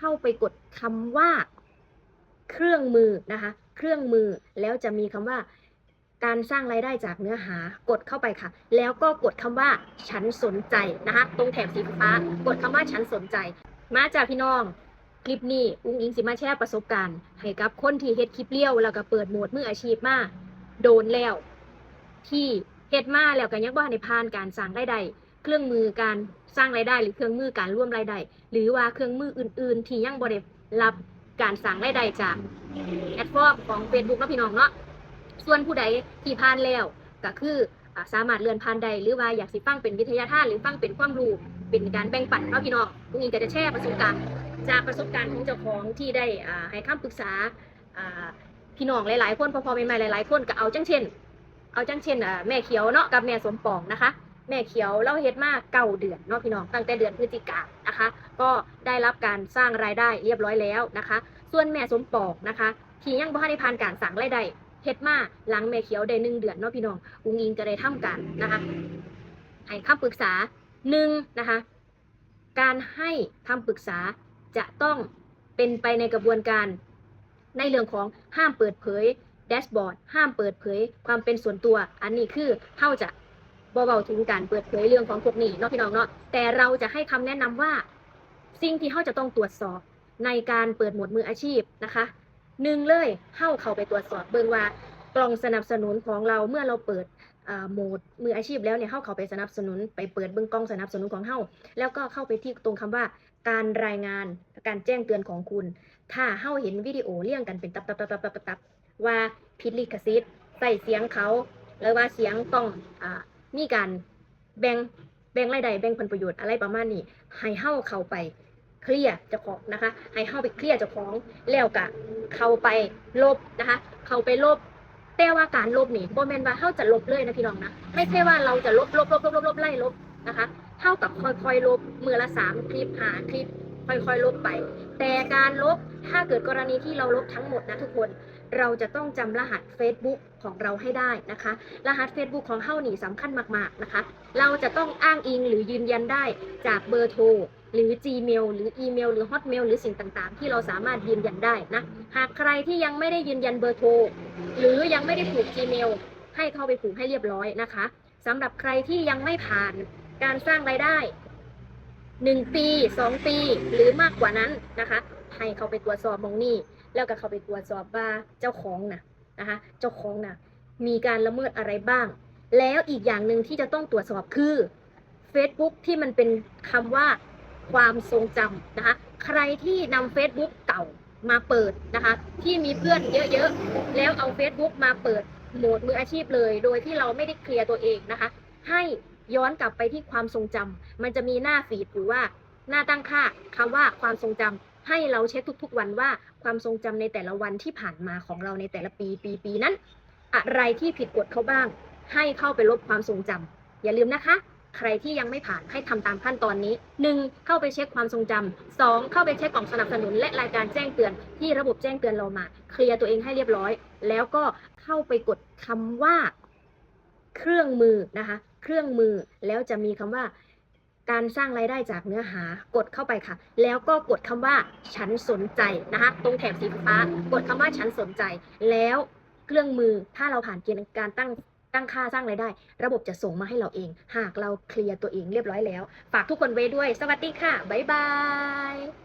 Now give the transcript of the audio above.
เข้าไปกดคำว่า เครื่องมือนะคะ เครื่องมือแล้วจะมีคำว่า การสร้างรายได้จากเนื้อหากดเข้าไปค่ะ แล้วก็กดคำว่า ฉันสนใจนะคะ ตรงแถบสีฟ้ากดคำว่าฉันสนใจ มาจากพี่น้องคลิปนี้อุ้งอิงสิมาแชร์ประสบการณ์ให้กับคนที่เฮ็ดคลิปเลี้ยวแล้วก็เปิดโหมดมืออาชีพมาโดนแล้ว ที่เฮ็ดมาแล้วก็ยังบ่ทันได้ผ่านการสร้างรายได้ เครื่องมือการสร้างรายได้ หรือเครื่องมือการร่วมรายได้ หรือว่าเครื่องมืออื่น ๆ ที่ยังบ่ได้รับการสร้างรายได้จากแอดฟอร์มของ Facebook เนาะพี่น้องเนาะส่วนผู้ใดที่ผ่านแล้วก็คืออสามารถเลื่อนผ่านได้หรือว่าอยากสิฟังเป็นวิทยาทานหรือฟังเป็นความรู้เป็นการแบ่งปันเนาะพี่น้องอุ้งอิงก็จะแชร์ประสบการณ์จากประสบการณ์ของเจ้าของที่ได้ให้คำปรึกษาพี่น้องหลายๆคนพอๆใหม่ๆหลายๆคนก็เอาจังเช่น เอาจังเช่นแม่เขียวเนาะกับแม่สมปองนะคะ แม่เขียวเราเฮ็ดมาเก้าเดือนเนาะพี่น้องตั้งแต่เดือนพฤศจิกานะคะ ก็ได้รับการสร้างรายได้เรียบร้อยแล้วนะคะ ส่วนแม่สมปองนะคะ ที่ยังบ่ทันได้ผ่านการสั่งรายได้เฮ็ดมาหลังแม่เขียวได้หนึ่งเดือนเนาะพี่น้องอุ้งอิงก็ได้ทำการนะคะให้คำปรึกษาหนึ่งนะคะ การให้คำปรึกษาจะต้องเป็นไปในกระบวนการ ในเรื่องของห้ามเปิดเผยแดชบอร์ดห้ามเปิดเผยความเป็นส่วนตัว อันนี้คือเท่าจะ เบาๆถึงการเปิดเผยเรื่องของพวกนี้เนาะพี่น้องเนาะแต่เราจะให้คำแนะนำว่า สิ่งที่เขาจะต้องตรวจสอบในการเปิดหมดมืออาชีพนะคะหนึ่งเลยเข้าเข้าไปตรวจสอบเบิ่งว่ากล่องสนับสนุนของเราเมื่อเราเปิดโหมดมืออาชีพแล้วเนี่ยเข้าเข้าไปสนับสนุน ไปเปิดเบิ่งกล่องสนับสนุนของเฮาแล้วก็เข้าไปที่ตรงคำว่า การรายงานการแจ้งเตือนของคุณ ถ้าเฮาเห็นวิดีโอเรียงกันเป็นตับตับตับตับตับตับว่าผิดลิขสิทธิ์ใส่เสียงเขาหรือว่าเสียงต้องอ่า มีการแบ่งแบ่งรายได้แบ่งผลประโยชน์อะไรประมาณนี้ให้เฮาเข้าไปเคลียร์เจ้าของนะคะให้เฮาไปเคลียร์เจ้าของแล้วก็เข้าไปลบนะคะ เข้าไปลบแต่ว่าการลบนี่โบแมนว่าเฮาจะลบเลยนะพี่น้องนะไม่ใช่ว่าเราจะลบลบลบลบลบลบไล่ลบนะคะเท่ากับค่อยๆลบมือละสามคลิปหาคลิป ค่อยๆ ลบไป แต่การลบถ้าเกิดกรณีที่เราลบทั้งหมดนะทุกคนเราจะต้องจำรหัส Facebook ของเราให้ได้นะคะ รหัส Facebook ของเฮ้าหนี่สำคัญมากๆนะคะ เราจะต้องอ้างอิงหรือยืนยันได้จากเบอร์โทรหรือ Gmail หรืออีเมลหรือ Hotmail หรือสิ่งต่างๆ ที่เราสามารถยืนยันได้นะ หากใครที่ยังไม่ได้ยืนยันเบอร์โทรหรือยังไม่ได้ผูก Gmail ให้เข้าไปผูกให้เรียบร้อยนะคะสำหรับใครที่ยังไม่ผ่านการสร้างรายได้ หนึ่งปีสองปี หรือมากกว่านั้นนะคะ ให้เขาไปตรวจสอบมองนี่ แล้วก็เขาไปตรวจสอบว่าเจ้าของนะนะคะ เจ้าของนะมีการละเมิดอะไรบ้าง แล้วอีกอย่างหนึ่งที่จะต้องตรวจสอบคือ Facebook ที่มันเป็นคำว่าความทรงจำนะคะ ใครที่นำ Facebook เก่ามาเปิดนะคะ ที่มีเพื่อนเยอะๆ แล้วเอา Facebook มาเปิดโหมดมืออาชีพเลย โดยที่เราไม่ได้เคลียร์ตัวเองนะคะ ให้ ย้อนกลับไปที่ความทรงจำมันจะมีหน้าฟีดหรือว่าหน้าตั้งค่าคำว่าความทรงจำให้เราเช็คทุกๆวันว่าความทรงจำในแต่ละวันที่ผ่านมาของเราในแต่ละปีปีปีนั้น อะไรที่ผิดกฎเขาบ้าง ให้เข้าไปลบความทรงจำอย่าลืมนะคะ ใครที่ยังไม่ผ่านให้ทำตามขั้นตอนนี้ 1. เข้าไปเช็คความทรงจำ 2. เข้าไปเช็คกล่องสนับสนุน และรายการแจ้งเตือนที่ระบบแจ้งเตือนเรามา เคลียร์ตัวเองให้เรียบร้อย แล้วก็เข้าไปกดคำว่า รื่องมือนะคะ เครื่องมือแล้วจะมีคำว่า การสร้างรายได้จากเนื้อหากดเข้าไปค่ะ แล้วก็กดคำว่าฉันสนใจนะคะ ตรงแถบสีฟ้ากดคำว่าฉันสนใจ แล้วเครื่องมือถ้าเราผ่านเกณฑ์การตั้งตั้งค่าสร้างรายได้ ระบบจะส่งมาให้เราเอง หากเราเคลียร์ตัวเองเรียบร้อยแล้ว ฝากทุกคนไว้ด้วย สวัสดีค่ะ บ๊ายบาย